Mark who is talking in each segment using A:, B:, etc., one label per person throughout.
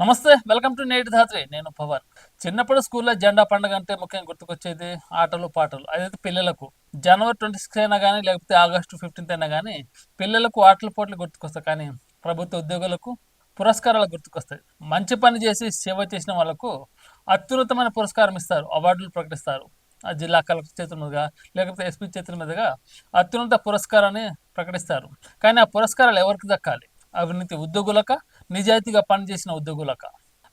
A: నమస్తే welcome to నేటి ధాత్రి. నేను పవర్ చిన్నప్పుడు స్కూల్లో జెండా పండుగ అంటే ముఖ్యంగా గుర్తుకొచ్చేది ఆటలు పాటలు. అదైతే పిల్లలకు. జనవరి ట్వంటీ సిక్స్ అయినా కానీ లేకపోతే ఆగస్టు ఫిఫ్టీన్త్ అయినా కానీ పిల్లలకు ఆటల పోట్లు గుర్తుకొస్తాయి. కానీ ప్రభుత్వ ఉద్యోగులకు పురస్కారాలు గుర్తుకొస్తాయి. మంచి పని చేసి సేవ చేసిన వాళ్ళకు అత్యున్నతమైన పురస్కారం ఇస్తారు. అవార్డులు ప్రకటిస్తారు. ఆ జిల్లా కలెక్టర్ చేతుల మీదుగా లేకపోతే ఎస్పీ చేతుల మీదుగా అత్యున్నత పురస్కారాన్ని ప్రకటిస్తారు. కానీ ఆ పురస్కారాలు ఎవరికి దక్కాలి? అవినీతి ఉద్యోగులక నిజాయితీగా పనిచేసిన ఉద్యోగులక.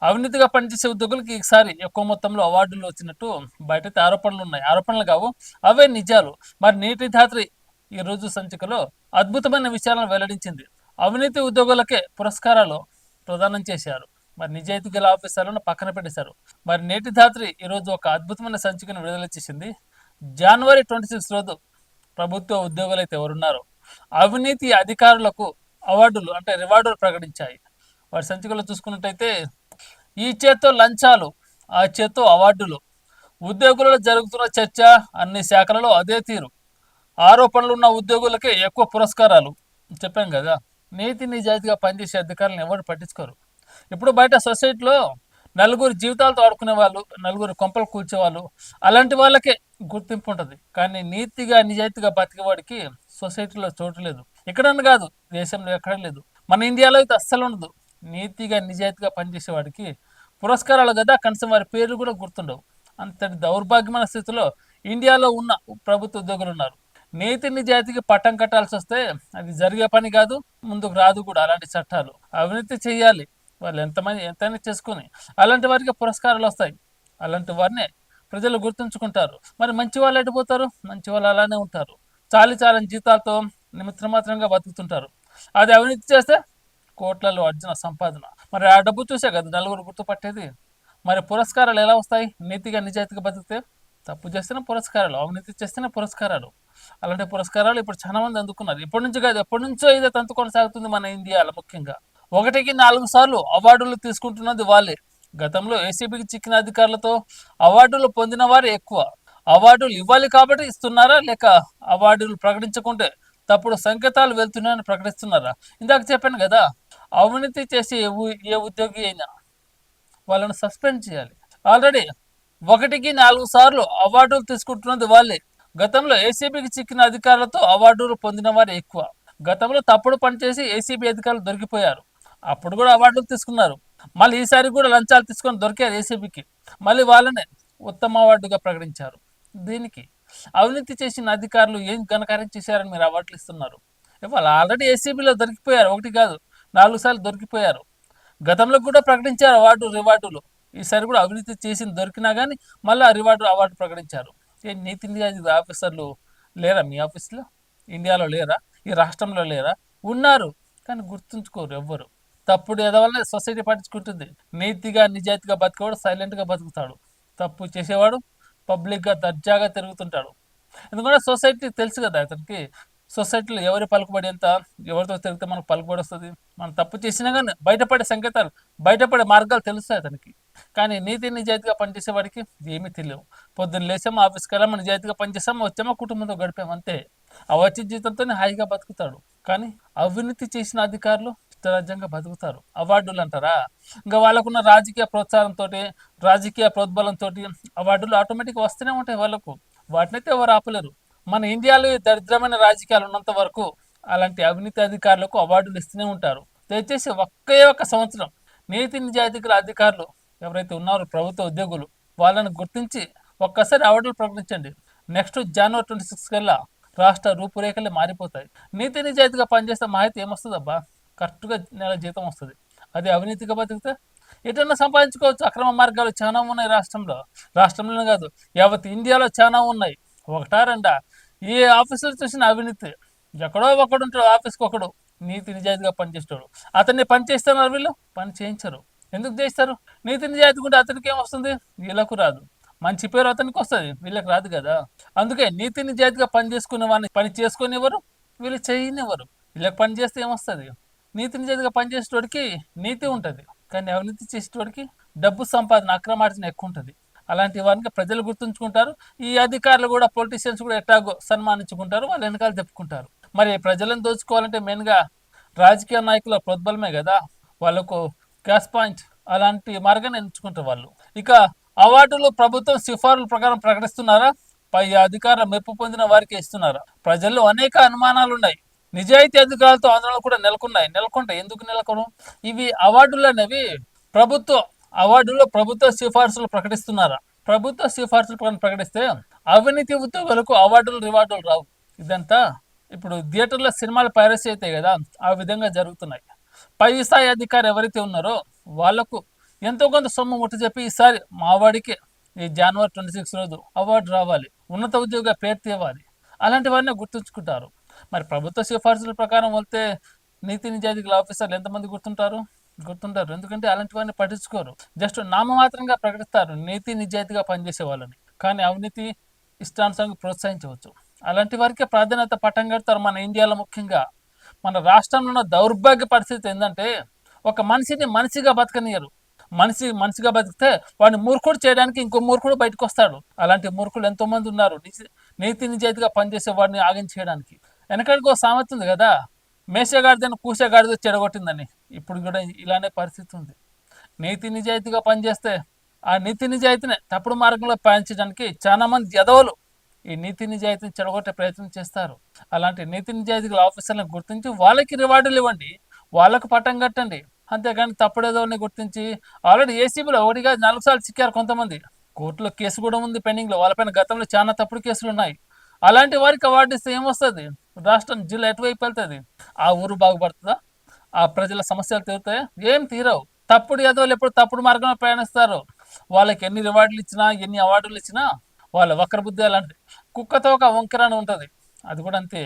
A: అవినీతిగా పనిచేసే ఉద్యోగులకి ఈసారి ఎక్కువ మొత్తంలో అవార్డులు వచ్చినట్టు బయటైతే ఆరోపణలు ఉన్నాయి. ఆరోపణలు కావు. అవే నిజాలు. మరి నీటి ధాత్రి ఈ రోజు సంచికలో అద్భుతమైన విషయాలను వెల్లడించింది. అవినీతి ఉద్యోగులకే పురస్కారాలు ప్రదానం చేశారు. మరి నిజాయితీ గల ఆఫీసర్లను పక్కన పెట్టేశారు. మరి నేటి ధాత్రి ఈరోజు ఒక అద్భుతమైన సంచికను విడుదల చేసింది. జనవరి ట్వంటీ సిక్స్ రోజు ప్రభుత్వ ఉద్యోగులు అయితే ఎవరున్నారో. అవినీతి అధికారులకు అవార్డులు అంటే రివార్డులు ప్రకటించాయి. వారి సంచికలో చూసుకున్నట్టయితే ఈ చేత్తో లంచాలు ఆ చేత్తో అవార్డులు ఉద్యోగులలో జరుగుతున్న చర్చ అన్ని శాఖలలో అదే తీరు. ఆరోపణలు ఉన్న ఉద్యోగులకే ఎక్కువ పురస్కారాలు. చెప్పాం కదా నీతి నిజాయితీగా పనిచేసే అధికారులను ఎవరు పట్టించుకోరు. ఇప్పుడు బయట సొసైటీలో నలుగురు జీవితాలతో ఆడుకునే వాళ్ళు నలుగురు కొంపలు కూర్చేవాళ్ళు అలాంటి వాళ్ళకే గుర్తింపు ఉంటుంది. కానీ నీతిగా నిజాయితీగా బతికేవాడికి సొసైటీలో చోటు లేదు. ఎక్కడన్నా కాదు దేశంలో ఎక్కడ లేదు. మన ఇండియాలో అయితే అస్సలు ఉండదు. నీతిగా నిజాయితీగా పనిచేసేవాడికి పురస్కారాలు కదా కనీసం వారి పేర్లు కూడా గుర్తుండవు. అంతటి దౌర్భాగ్యమైన స్థితిలో ఇండియాలో ఉన్న ప్రభుత్వ ఉద్యోగులు ఉన్నారు. నీతి నిజాయితీకి పట్టం కట్టాల్సి వస్తే అది జరిగే పని కాదు ముందుకు రాదు కూడా అలాంటి చట్టాలు. అవినీతి చేయాలి. వాళ్ళు ఎంతమంది ఎంతైనా చేసుకుని అలాంటి వారికి పురస్కారాలు వస్తాయి. అలాంటి వారినే ప్రజలు గుర్తుంచుకుంటారు. మరి మంచి వాళ్ళు ఎడిపోతారు మంచి వాళ్ళు అలానే ఉంటారు. చాలి చాలని జీతాలతో నిమిత్రమాత్రంగా బతుకుతుంటారు. అది అవినీతి చేస్తే కోట్లలో అర్జున సంపాదన. మరి ఆ డబ్బు చూసే కదా నలుగురు గుర్తుపట్టేది. మరి పురస్కారాలు ఎలా వస్తాయి? నీతిగా నిజాయితీగా బతికితే తప్పు చేస్తేనే పురస్కారాలు అవినీతి చేస్తేనే పురస్కారాలు. అలాంటి పురస్కారాలు ఇప్పుడు చాలా మంది అందుకున్నారు. ఇప్పటి నుంచి కాదు ఎప్పటి నుంచో ఇదే తంతు కొనసాగుతుంది మన ఇండియాలో ముఖ్యంగా. ఒకటికి నాలుగు సార్లు అవార్డులు తీసుకుంటున్నది వాళ్ళే. గతంలో ఏసీబీకి చిక్కిన అధికారులతో అవార్డులు పొందిన వారు ఎక్కువ. అవార్డులు ఇవ్వాలి కాబట్టి ఇస్తున్నారా? లేక అవార్డులు ప్రకటించకుంటే తప్పుడు సంకేతాలు వెళ్తున్నాయని ప్రకటిస్తున్నారా? ఇందాక చెప్పాను కదా అవినీతి చేసే ఏ ఏ ఉద్యోగి అయినా వాళ్ళని సస్పెండ్ చేయాలి. ఆల్రెడీ ఒకటికి నాలుగు సార్లు అవార్డులు తీసుకుంటున్నది వాళ్ళే. గతంలో ఏసీబీకి చిక్కిన అధికారులతో అవార్డులు పొందిన వారు ఎక్కువ. గతంలో తప్పుడు పనిచేసి ఏసీబీ అధికారులు దొరికిపోయారు. అప్పుడు కూడా అవార్డులు తీసుకున్నారు. మళ్ళీ ఈసారి కూడా లంచాలు తీసుకొని దొరికారు ఏసీబీకి. మళ్ళీ వాళ్ళనే ఉత్తమ అవార్డుగా ప్రకటించారు. దీనికి అవినీతి చేసిన అధికారులు ఏం ఘనకార్యం చేశారని మీరు అవార్డులు ఇస్తున్నారు? వాళ్ళు ఆల్రెడీ ఏసీబీలో దొరికిపోయారు. ఒకటి కాదు. నాలుగు సార్లు దొరికిపోయారు. గతంలో కూడా ప్రకటించారు అవార్డు రివార్డులు. ఈసారి కూడా అవినీతి చేసింది దొరికినా కానీ మళ్ళీ ఆ రివార్డు అవార్డు ప్రకటించారు. ఏ నీతి ఆఫీసర్లు లేరా మీ ఆఫీస్లో? ఇండియాలో లేరా? ఈ రాష్ట్రంలో లేరా? ఉన్నారు కానీ గుర్తుంచుకోరు ఎవ్వరు. తప్పుడు ఎదవల్ల సొసైటీ పట్టించుకుంటుంది. నీతిగా నిజాయితీగా బతికేవాడు సైలెంట్గా బతుకుతాడు. తప్పు చేసేవాడు పబ్లిక్గా దర్జాగా తిరుగుతుంటాడు. ఎందుకంటే సొసైటీ తెలుసు కదా అతనికి సొసైటీలో ఎవరి పలుకుబడి ఎంత ఎవరితో తిరిగితే మనకు పలుకుబడి వస్తుంది? మనం తప్పు చేసినా కానీ బయటపడే సంకేతాలు బయటపడే మార్గాలు తెలుస్తాయి అతనికి. కానీ నీతి నిజాయితీగా పనిచేసేవాడికి ఏమీ తెలియవు. పొద్దున్న లేసాము ఆఫీస్కి వెళ్ళాము నిజాయితీగా పనిచేసామా వచ్చామో కుటుంబంతో గడిపాము అంతే. ఆ వచ్చే జీతంతోనే హాయిగా బతుకుతాడు. కానీ అవినీతి చేసిన అధికారులు ఇష్టరాజ్యంగా బతుకుతారు. అవార్డులు అంటారా? ఇంకా వాళ్ళకున్న రాజకీయ ప్రోత్సాహంతో రాజకీయ ప్రోద్బలంతో అవార్డులు ఆటోమేటిక్గా వస్తూనే ఉంటాయి వాళ్ళకు. వాటినైతే ఎవరు ఆపలేరు. మన ఇండియాలో ఈ దరిద్రమైన రాజకీయాలు ఉన్నంత వరకు అలాంటి అవినీతి అధికారులకు అవార్డులు ఇస్తూనే ఉంటారు. దయచేసి ఒకే ఒక్క సంవత్సరం నీతి నిజాయితీ గల అధికారులు ఎవరైతే ఉన్నారో ప్రభుత్వ ఉద్యోగులు వాళ్ళని గుర్తించి ఒక్కసారి అవార్డులు ప్రకటించండి. నెక్స్ట్ జనవరి ట్వంటీ సిక్స్ కల్లా రాష్ట్ర రూపురేఖలే మారిపోతాయి. నీతి నిజాయితీగా పనిచేస్తే మాహితి ఏమొస్తుంది అబ్బా కరెక్ట్గా నెల జీతం వస్తుంది. అది అవినీతిగా బతికితే ఎటన్నా సంపాదించుకోవచ్చు. అక్రమ మార్గాలు చాలా ఉన్నాయి రాష్ట్రంలో. రాష్ట్రంలోనే కాదు యావత్ ఇండియాలో చాలా ఉన్నాయి. ఒకటా రెండా? ఏ ఆఫీసులో చూసిన అవినీతి ఎక్కడో ఒకడు ఉంటాడు ఆఫీస్కి ఒకడు నీతి నిజాయితీగా పనిచేస్తాడు అతన్ని పని చేస్తున్నారు వీళ్ళు? పని చేయించరు. ఎందుకు చేస్తారు నీతి నిజాయితీ ఉంటే అతనికి ఏమొస్తుంది వీళ్ళకు రాదు. మంచి పేరు అతనికి వస్తుంది. వీళ్ళకి రాదు కదా. అందుకే నీతి నిజాయితీగా పని చేసుకునే వాడిని పని చేసుకునేవారు వీళ్ళు చేయనివ్వరు. వీళ్ళకి పని చేస్తే ఏమొస్తుంది నీతి నిజాయితీగా పనిచేసేటోడికి నీతి ఉంటుంది. కానీ అవినీతి చేసేటోడికి డబ్బు సంపాదన అక్రమార్జన ఎక్కువ ఉంటుంది. అలాంటి వారికి ప్రజలు గుర్తుంచుకుంటారు. ఈ అధికారులు కూడా పొలిటీషియన్స్ కూడా ఎట్టాగో సన్మానించుకుంటారు వాళ్ళు వెనకాల చెప్పుకుంటారు. మరి ప్రజలను దోచుకోవాలంటే మెయిన్గా రాజకీయ నాయకుల ప్రోద్బలమే కదా. వాళ్ళకు గ్యాస్ పాయింట్ అలాంటి మార్గాన్ని ఎంచుకుంటారు వాళ్ళు. ఇక అవార్డులు ప్రభుత్వం సిఫార్సుల ప్రకారం ప్రకటిస్తున్నారా? పై అధికారుల మెప్పు పొందిన వారికి ఇస్తున్నారా? ప్రజల్లో అనేక అనుమానాలు ఉన్నాయి నిజాయితీ అధికారులతో ఆందోళన కూడా నెలకొన్నాయి. నెలకొంటాయి. ఎందుకు నెలకొను ఇవి అవార్డులు అనేవి ప్రభుత్వం అవార్డులో ప్రభుత్వ సిఫార్సులు ప్రకటిస్తున్నారా? ప్రభుత్వ సిఫార్సులు ప్రకారం ప్రకటిస్తే అవినీతి ఉద్యోగులకు అవార్డులు రివార్డులు రావు. ఇదంతా ఇప్పుడు థియేటర్లో సినిమాలు పైరసీ అవుతాయి కదా ఆ విధంగా జరుగుతున్నాయి. పై స్థాయి అధికారి ఎవరైతే ఉన్నారో వాళ్ళకు ఎంతో కొంత సొమ్ము ముట్ట చెప్పి ఈసారి మావాడికి ఈ జనవరి ట్వంటీ సిక్స్ రోజు అవార్డు రావాలి ఉన్నత ఉద్యోగ పేరు తేవాలి అలాంటివన్నీ గుర్తుంచుకుంటారు. మరి ప్రభుత్వ సిఫార్సుల ప్రకారం వెళ్తే నీతి నిజాయితీ ఆఫీసర్లు ఎంతమంది గుర్తుంటారు? గుర్తుంటారు. ఎందుకంటే అలాంటి వారిని పట్టించుకోరు. జస్ట్ నామమాత్రంగా ప్రకటిస్తారు. నీతి నిజాయితీగా పనిచేసే వాళ్ళని. కానీ అవినీతి ఇష్టానుసారంగా ప్రోత్సహించవచ్చు. అలాంటి వారికే ప్రాధాన్యత పట్టం కడతారు మన ఇండియాలో ముఖ్యంగా. మన రాష్ట్రంలో ఉన్న దౌర్భాగ్య పరిస్థితి ఏంటంటే ఒక మనిషిని మనిషిగా బతకనియరు. మనిషి మనిషిగా బతికితే వాడిని మూర్ఖుడు చేయడానికి ఇంకో మూర్ఖుడు బయటకు వస్తాడు అలాంటి మూర్ఖులు ఎంతోమంది ఉన్నారు. నీతి నిజాయితీగా పనిచేసే వాడిని ఆగించేయడానికి. వెనకడికి ఒక సామెత ఉంది కదా? మేషగాడిదని కూసేగాడితో చెడగొట్టిందని. ఇప్పుడు కూడా ఇలానే పరిస్థితి ఉంది. నీతి నిజాయితీగా పనిచేస్తే ఆ నీతి నిజాయితీనే తప్పుడు మార్గంలో పయనించడానికి చాలామంది మంది ఈ నీతి నిజాయితీని చెడగొట్టే ప్రయత్నం చేస్తారు. అలాంటి నీతి నిజాయితీ ఆఫీసర్లను గుర్తించి వాళ్ళకి రివార్డులు ఇవ్వండి. వాళ్ళకు పట్టం కట్టండి. అంతేగాని తప్పుడేదోని గుర్తించి ఆల్రెడీ ఏసీబీలో ఒకటిగా నాలుగు సార్లు చిక్కారు కొంతమంది. కోర్టులో కేసు కూడా ఉంది పెండింగ్లో. వాళ్ళపైన గతంలో చాలా తప్పుడు కేసులు ఉన్నాయి. అలాంటి వారికి అవార్డు ఇస్తే ఏమొస్తుంది రాష్ట్రం జిల్లా ఎటువైపు వెళ్తుంది? ఆ ఊరు బాగుపడుతుందా? ఆ ప్రజల సమస్యలు తీరుతాయా? ఏం తీరవు. తప్పుడు ఎదవలు ఎప్పుడు తప్పుడు మార్గంలో ప్రయాణిస్తారు. వాళ్ళకి ఎన్ని రివార్డులు ఇచ్చినా ఎన్ని అవార్డులు ఇచ్చినా వాళ్ళ వక్ర బుద్ధి అలాంటి కుక్కతో ఒక వంకర అని ఉంటుంది. అది కూడా అంతే.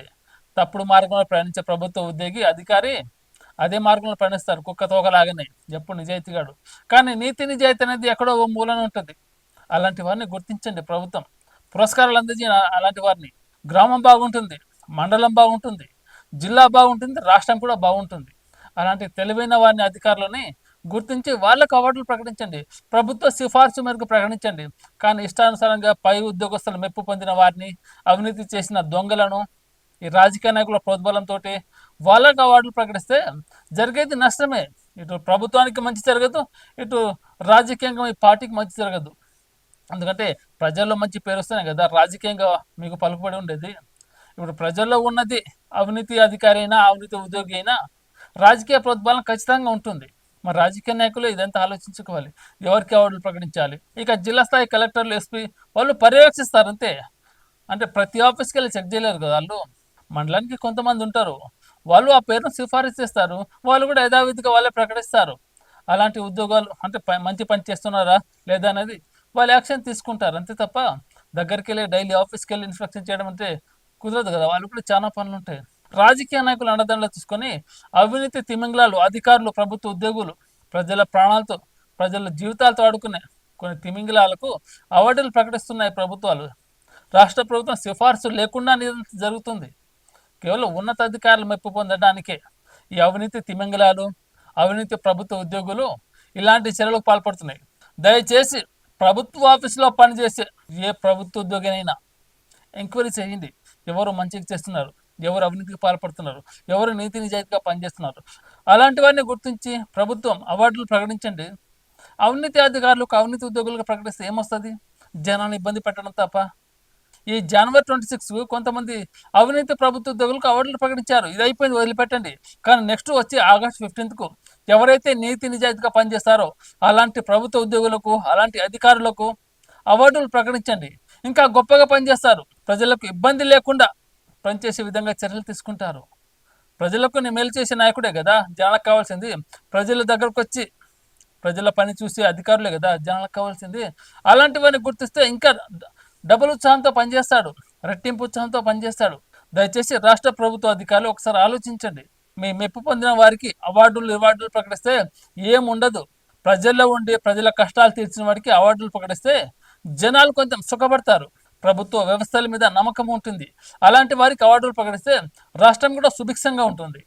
A: తప్పుడు మార్గంలో ప్రయాణించే ప్రభుత్వ ఉద్యోగి అధికారి అదే మార్గంలో ప్రయాణిస్తారు కుక్క తోకలాగానే ఎప్పుడు నిజాయితీగాడు కానీ నీతి నిజాయితీ అనేది ఎక్కడో ఓ మూలన ఉంటుంది. అలాంటి వారిని గుర్తించండి ప్రభుత్వం. పురస్కారాలు అందజేయ అలాంటి వారిని. గ్రామం బాగుంటుంది. మండలం బాగుంటుంది. జిల్లా బాగుంటుంది రాష్ట్రం కూడా బాగుంటుంది. అలాంటి తెలివైన వారిని అధికారులని గుర్తించి వాళ్ళకు అవార్డులు ప్రకటించండి. ప్రభుత్వ సిఫార్సు మేరకు ప్రకటించండి. కానీ ఇష్టానుసారంగా పై ఉద్యోగస్తులు మెప్పు పొందిన వారిని అవినీతి చేసిన దొంగలను ఈ రాజకీయ నాయకుల ప్రోద్బలంతో వాళ్ళకు అవార్డులు ప్రకటిస్తే జరిగేది నష్టమే. ఇటు ప్రభుత్వానికి మంచి జరగదు ఇటు రాజకీయంగా ఈ పార్టీకి మంచి జరగదు. ఎందుకంటే ప్రజల్లో మంచి పేరు వస్తేనే కదా రాజకీయంగా మీకు పలుకుబడి ఉండేది. ఇప్పుడు ప్రజల్లో ఉన్నది అవినీతి అధికారి అయినా అవినీతి ఉద్యోగి అయినా రాజకీయ ప్రోద్బలం ఖచ్చితంగా ఉంటుంది. మరి రాజకీయ నాయకులు ఇదంతా ఆలోచించుకోవాలి. ఎవరికి అవార్డులు ప్రకటించాలి? ఇక జిల్లా స్థాయి కలెక్టర్లు ఎస్పీ వాళ్ళు పర్యవేక్షిస్తారు అంతే. అంటే ప్రతి ఆఫీస్కి వెళ్ళి చెక్ చేయలేరు కదా వాళ్ళు. మండలానికి కొంతమంది ఉంటారు. వాళ్ళు ఆ పేరును సిఫారసు చేస్తారు. వాళ్ళు కూడా యథావిధిగా వాళ్ళే ప్రకటిస్తారు. అలాంటి ఉద్యోగాలు అంటే ప- మంచి పని చేస్తున్నారా లేదా అనేది వాళ్ళు యాక్షన్ తీసుకుంటారు అంతే తప్ప దగ్గరికి వెళ్ళి డైలీ ఆఫీస్కి వెళ్ళి ఇన్స్పెక్షన్ చేయడం అంటే కుదరదు కదా వాళ్ళు కూడా చాలా పనులు ఉంటాయి. రాజకీయ నాయకులు అండదండలు తీసుకొని అవినీతి తిమింగలాలు అధికారులు ప్రభుత్వ ఉద్యోగులు ప్రజల ప్రాణాలతో ప్రజల జీవితాలతో ఆడుకునే కొన్ని తిమింగలాలకు అవార్డులు ప్రకటిస్తున్నాయి ప్రభుత్వాలు. రాష్ట్ర ప్రభుత్వం సిఫార్సు లేకుండా జరుగుతుంది. కేవలం ఉన్నతాధికారులు మెప్పు పొందడానికే ఈ అవినీతి తిమింగలాలు అవినీతి ప్రభుత్వ ఉద్యోగులు ఇలాంటి చర్యలకు పాల్పడుతున్నాయి. దయచేసి ప్రభుత్వ ఆఫీసులో పనిచేసే ఏ ప్రభుత్వ ఉద్యోగినైనా ఎంక్వైరీ చేయండి. ఎవరు మంచిగా చేస్తున్నారు ఎవరు అవినీతికి పాల్పడుతున్నారు ఎవరు నీతి నిజాయితీగా పనిచేస్తున్నారు. అలాంటి వారిని గుర్తించి ప్రభుత్వం అవార్డులు ప్రకటించండి. అవినీతి అధికారులకు అవినీతి ఉద్యోగులకు ప్రకటిస్తే ఏమొస్తుంది? జనాన్ని ఇబ్బంది పెట్టడం తప్ప. ఈ జనవరి ట్వంటీ సిక్స్ కొంతమంది అవినీతి ప్రభుత్వ ఉద్యోగులకు అవార్డులు ప్రకటించారు. ఇది అయిపోయింది వదిలిపెట్టండి. కానీ నెక్స్ట్ వచ్చి ఆగస్ట్ ఫిఫ్టీన్త్కు ఎవరైతే నీతి నిజాయితీగా పనిచేస్తారో అలాంటి ప్రభుత్వ ఉద్యోగులకు అలాంటి అధికారులకు అవార్డులు ప్రకటించండి. ఇంకా గొప్పగా పనిచేస్తారు. ప్రజలకు ఇబ్బంది లేకుండా పనిచేసే విధంగా చర్యలు తీసుకుంటారు. ప్రజలకు మేలు చేసే నాయకుడే కదా జనాలకు కావాల్సింది. ప్రజల దగ్గరకు వచ్చి ప్రజల పని చూసే అధికారులే కదా జనాలకు కావాల్సింది. అలాంటివన్నీ గుర్తిస్తే ఇంకా డబుల్ ఉత్సాహంతో పనిచేస్తాడు రెట్టింపు ఉత్సాహంతో పనిచేస్తాడు. దయచేసి రాష్ట్ర ప్రభుత్వ అధికారులు ఒకసారి ఆలోచించండి. మీ మెప్పు పొందిన వారికి అవార్డులు రివార్డులు ప్రకటిస్తే ఏం ఉండదు. ప్రజల్లో ఉండి ప్రజల కష్టాలు తీర్చిన వారికి అవార్డులు ప్రకటిస్తే జనాలు కొంచెం సుఖపడతారు. ప్రభుత్వ వ్యవస్థల మీద నమ్మకం ఉంటుంది. అలాంటి వారికి అవార్డులు ప్రకటిస్తే రాష్ట్రం కూడా సుభిక్షంగా ఉంటుంది.